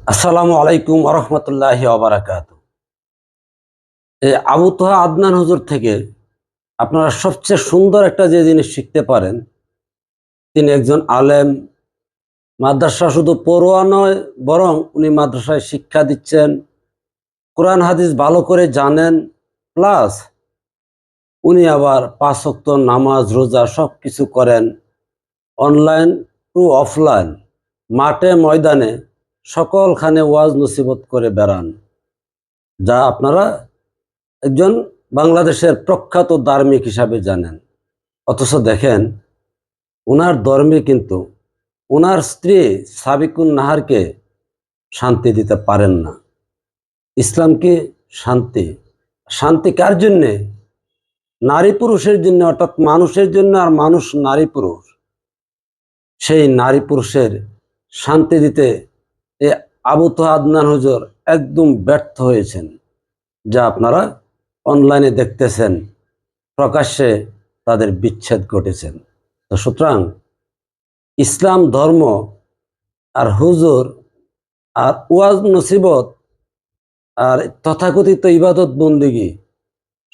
আসসালামু আলাইকুম আরহামতুল্লাহ আবরাকাত আবু তোহা আদনান হুজুর থেকে আপনারা সবচেয়ে সুন্দর একটা যে জিনিস শিখতে পারেন, তিনি একজন আলেম, মাদ্রাসা শুধু পড়ুয়া নয়, বরং উনি মাদ্রাসায় শিক্ষা দিচ্ছেন, কোরআন হাদিস ভালো করে জানেন, প্লাস উনি আবার পাঁচক্ত নামাজ, রোজা সব কিছু করেন, অনলাইন টু অফলাইন, মাঠে ময়দানে সকলখানে ওয়াজ নসিবত করে বেড়ান, যা আপনারা একজন বাংলাদেশের প্রখ্যাত ধার্মিক হিসাবে জানেন। অথচ দেখেন ওনার ধর্মে কিন্তু ওনার স্ত্রী সাবিকুন নাহারকে শান্তি দিতে পারেন না। ইসলাম কি শান্তি? শান্তি কার জন্যে? নারী পুরুষের জন্য, অর্থাৎ মানুষের জন্য, আর মানুষ নারী পুরুষ। সেই নারী পুরুষের শান্তি দিতে এ আবু তো আদনান হুজুর একদম ব্যর্থ হয়েছেন। যা আপনারা অনলাইনে দেখতেছেন, প্রকাশ্যে তাদের বিচ্ছেদ ঘটেছেন। তো সুতরাং ইসলাম ধর্ম আর হুজুর আর ওয়াজ নসিবত আর তথাকথিত ইবাদত বন্দিগি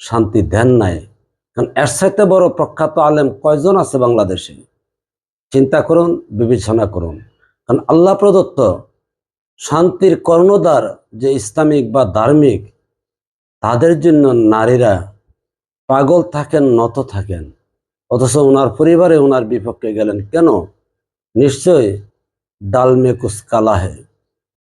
শান্তি ধ্যান নাই। কারণ এর সাথে বড় প্রখ্যাত আলেম কয়জন আছে বাংলাদেশে? চিন্তা করুন, বিবেচনা করুন। কারণ আল্লাহ প্রদত্ত শান্তির কর্ণধার যে ইসলামিক বা ধার্মিক, তাদের জন্য নারীরা পাগল থাকেন, নত থাকেন। অথচ ওনার পরিবারে ওনার বিপক্ষে গেলেন কেন? নিশ্চয় ডাল মে কালা